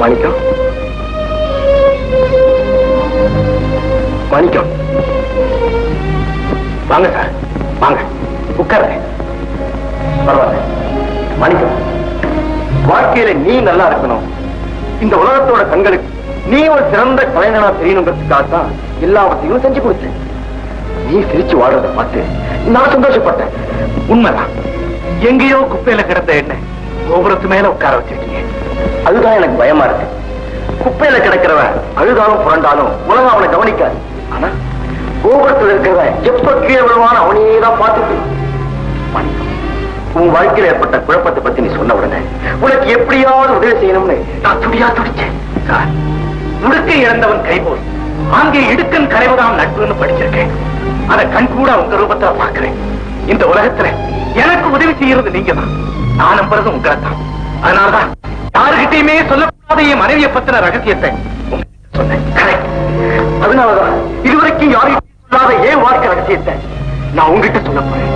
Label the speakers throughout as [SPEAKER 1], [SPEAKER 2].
[SPEAKER 1] மாணிக்கம்? மாணிக்கம். வாங்க சார். வாங்க. உட்கார பரவாயில்ல. மாணிக்கம் வாழ்க்கையில நீ நல்லா இருக்கணும். இந்த உலகத்தோட கண்களுக்கு நீ ஒரு சிறந்த கலைஞனா தெரியணுங்கிறதுக்காக தான் எல்லாவற்றையும் செஞ்சு கொடுத்தேன். நீ சிரிச்சு வாடுறத பார்த்து நான் சந்தோஷப்பட்டேன். உண்மைதான். எங்கேயோ குப்பையில கிடந்த என்ன? கோபுரத்து மேல உட்கார வச்சிருக்கீங்க. அதுதான் எனக்கு பயமா இருக்கு. குப்பையில கிடக்கிறவன் அழுதாலும் புரண்டாலும் உலகம் அவனை கவனிக்காது. ஆனா கோபுரத்துல இருக்கிறவன் எப்ப கீழே விழுவான அவனையே தான் பார்த்துட்டு உன் வாழ்க்கையில் ஏற்பட்ட குழப்பத்தை பத்தி நீ சொன்ன உடனே உனக்கு எப்படியாவது உதவி செய்யணும்னு நான் துடியா துடிச்சேன். சார் முடுக்கை இழந்தவன் கைபோல் அங்கே இடுக்கன் கரைவதாம் நட்புன்னு படிச்சிருக்கேன். அதை கண் கூட உங்க ரூபத்தை பார்க்கிறேன். இந்த உலகத்துல எனக்கு உதவி செய்யறது நீங்க தான் நான் நம்புறது உங்களைத்தான். அதனாலதான் யாருகிட்டயுமே சொல்லக்கூடாத என் மனைவியை பத்தின ரகசியத்தை சொன்னேன். அதனாலதான் இதுவரைக்கும் யாருகிட்ட சொல்லாத ஏன் வாழ்க்கை ரகசியத்தை நான் உங்ககிட்ட சொல்ல போறேன்.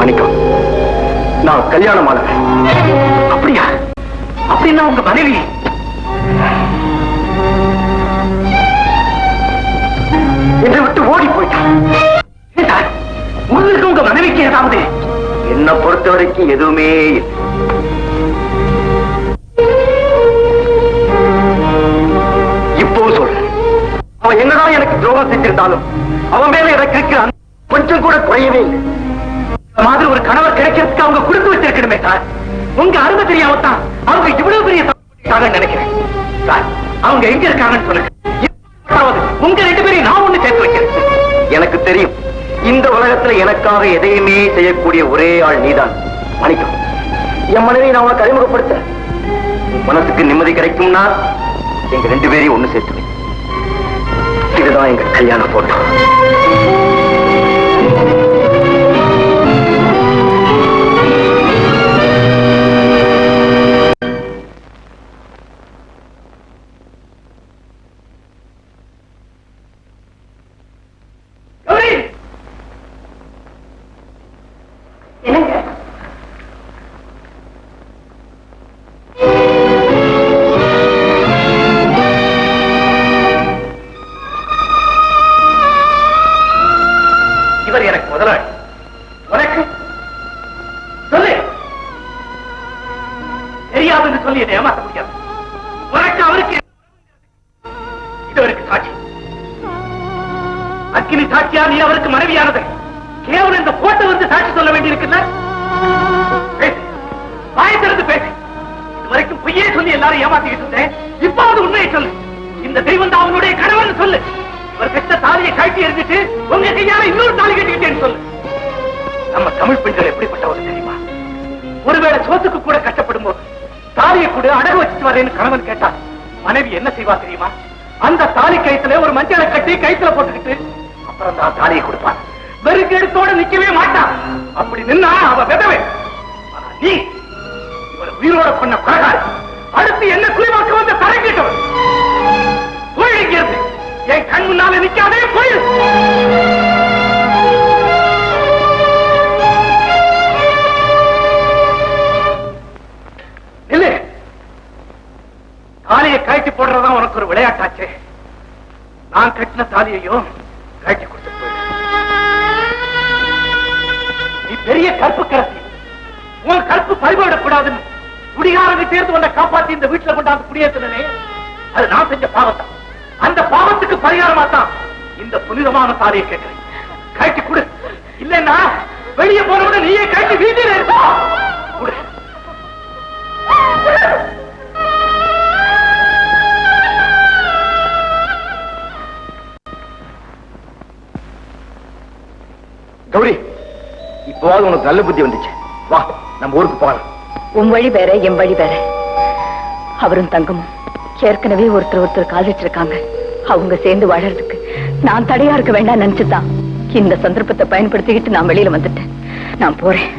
[SPEAKER 1] மணிக்கம் நான் கல்யாணம் ஆனவன். அப்படியா? அப்படின்னா உங்க மனைவி மனைவிக்கு ஏதாவது என்ன பொறுத்த வரைக்கும் எதுவுமே. இப்பவும் சொல்றேன். அவன் என்னதான் எனக்கு துரோகம் செஞ்சிருந்தாலும் அவன் மேல எனக்கு இருக்கிற கொஞ்சம் கூட குறையவே இல்லை. இந்த மாதிரி ஒரு கணவர் கிடைக்கிறதுக்கு அவங்க கொடுத்து வச்சிருக்கணுமே சார். உங்க அருமை தெரியாம தான் அவங்க இவ்வளவு பெரிய தப்பு நினைக்கிறேன். சார் அவங்க எங்க இருக்காங்கன்னு சொல்லுங்க. உங்க ரெண்டு பேரையும் நான் ஒண்ணு சேர்த்து வைக்கிறேன். எனக்கு தெரியும். இந்த உலகத்துல எனக்காக எதையுமே செய்யக்கூடிய ஒரே ஆள் நீதான். மணிக்கம் என் மனைவி நான் உனக்கு அறிமுகப்படுத்த மனசுக்கு நிம்மதி கிடைக்கும்னா எங்க ரெண்டு பேரையும் ஒண்ணு சேர்த்து இதுதான் எங்க கல்யாண போட்டோ. என்னை ஏமாத்த முடியாது. உனக்கு அவருக்கு. இது அவருக்கு சாட்சி. அக்கினி சாட்சியா நீ அவருக்கு மனைவியானது. கேவலம் இந்த போட்டோ வந்து சாட்சி சொல்ல வேண்டியிருக்குல்ல பேசு. வாய் திறந்து பேசு. இது வரைக்கும் பொய்யே சொல்லி எல்லாரும் ஏமாத்திக்கிட்டு இருந்தேன். இப்போது உண்மையை சொல்லு. இந்த தெய்வம் தான் அவனுடைய கணவன் சொல்லு. இவர் பெற்ற தாலியை கழட்டி எறிஞ்சிட்டு உங்க கையால இன்னொரு தாலி கட்டிக்கிட்டேன்னு சொல்லு. நம்ம தமிழ் பெண்கள் எப்படிப்பட்டவங்க தெரியுமா? ஒருவேளை சோத்துக்கு கூட கஷ்டப்படும் போது தாலியை கூட அடகு வச்சுட்டு வரேன்னு கணவன் கேட்டார். மனைவி என்ன செய்வா தெரியுமா? அந்த தாலி கயித்துல ஒரு மஞ்சளை கட்டி கயித்துல போட்டுக்கிட்டு அப்புறம் தான் தாலியை கொடுப்பான் வெறுக்கெடுத்தோட நிக்கவே மாட்டான் அப்படி நின்னா அவ விதவை. நீ இவர் உயிரோட பண்ண கொலகாரி அடுத்து என்ன குறிவாக்க வந்து தரங்கிட்டவன் போயிடுங்கிறது என் கண் முன்னால நிக்காதே போயிரு கழட்டி போடுறதா உனக்கு ஒரு விளையாட்டாச்சே. நான் கட்டின தாலியையும் கழட்டி கொடுத்து நீ பெரிய கற்பு கரசி. உன் கற்பு பறிபோயிடக்கூடாதுன்னு குடிகாரங்க சேர்ந்து உன்னை காப்பாத்தி இந்த வீட்டுல கொண்டாந்து குடியேற்றினே அது நான் செஞ்ச பாவத்தான் அந்த பாவத்துக்கு பரிகாரமா தான் இந்த புனிதமான தாலியை கேட்கிறேன். கழட்டி கொடு. இல்லைன்னா வெளியே போறவங்க நீயே கழட்டி வீட்டில் இருப்பா. கொடு. கௌரி இப்போவாது உனக்கு நல்ல புத்தி வந்துச்சு. வா நம்ம ஊருக்கு போகலாம்.
[SPEAKER 2] உன் வழி வேற என் வழி வேற. அவரும் தங்கமும் ஏற்கனவே ஒருத்தர் ஒருத்தர் காதலிச்சிருக்காங்க அவங்க சேர்ந்து வாழறதுக்கு நான் தடையா இருக்க வேண்டாம் நினைச்சுதான். இந்த சந்தர்ப்பத்தை பயன்படுத்திக்கிட்டு நான் வெளியில வந்துட்டேன். நான் போறேன்.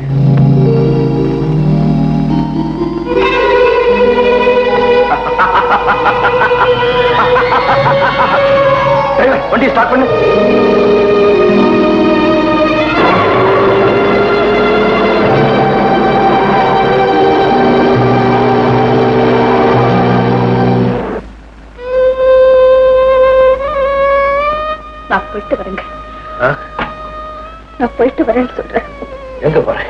[SPEAKER 1] வண்டியை ஸ்டார்ட் பண்ணு.
[SPEAKER 2] போயிட்டு வரேங்க. நான் போயிட்டு வரேன்னு சொல்றேன்.
[SPEAKER 1] எங்க போறேன்?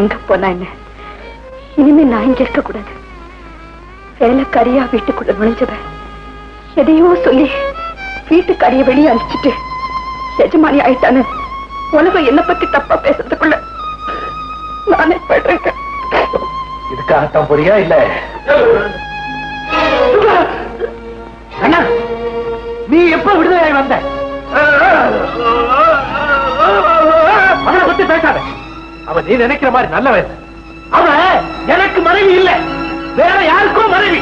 [SPEAKER 2] எங்க போனா என்ன? இனிமே நான் இங்க இருக்க கூடாது. வேலைக்காரியா வீட்டுக்குள்ள நுழைஞ்சவன். எதையோ சொல்லி வீட்டுக்காரிய வெளியே அனுப்பிச்சிட்டு எஜமானி ஆயிட்டான்னு உலகம் என்ன பத்தி தப்பா பேசுறதுக்குள்ள நானே போயிடுறேங்க
[SPEAKER 1] இதுக்காகத்தான் போறியா இல்ல? அண்ணா நீ எப்ப விடுதலை வந்த? அவனை பத்தி பேசாத. அவன் நீ நினைக்கிற மாதிரி நல்லவன் அவன் எனக்கு மனைவி இல்லை. வேற யாருக்கும் மனைவி.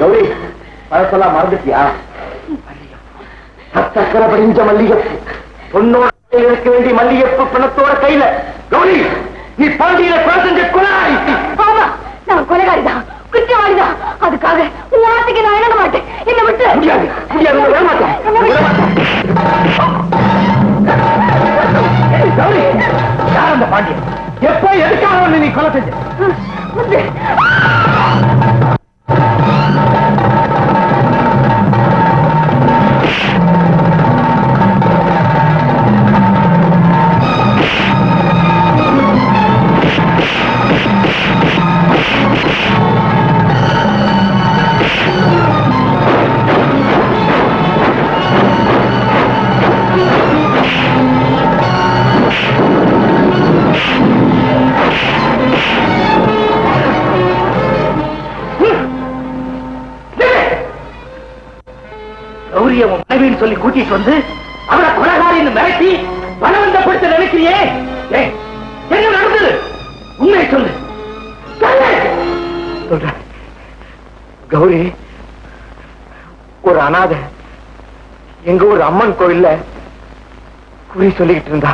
[SPEAKER 1] கௌரி பழசெல்லாம் மறந்துட்டியா? சக்கர படிஞ்ச மல்லிகை பொண்ணோட இருக்க வேண்டிய நீ கொலை செஞ்ச கூட்டிட்டு வந்து அவரை கொலகாரின்னு மிரட்டி பலவந்தப்படுத்த நினைக்கிறியே? என்ன நடந்தது? உண்மையை சொல்லு. சொல்ற கௌரி ஒரு அனாதை எங்க ஒரு அம்மன் கோயில்ல குறி சொல்லிக்கிட்டு இருந்தா.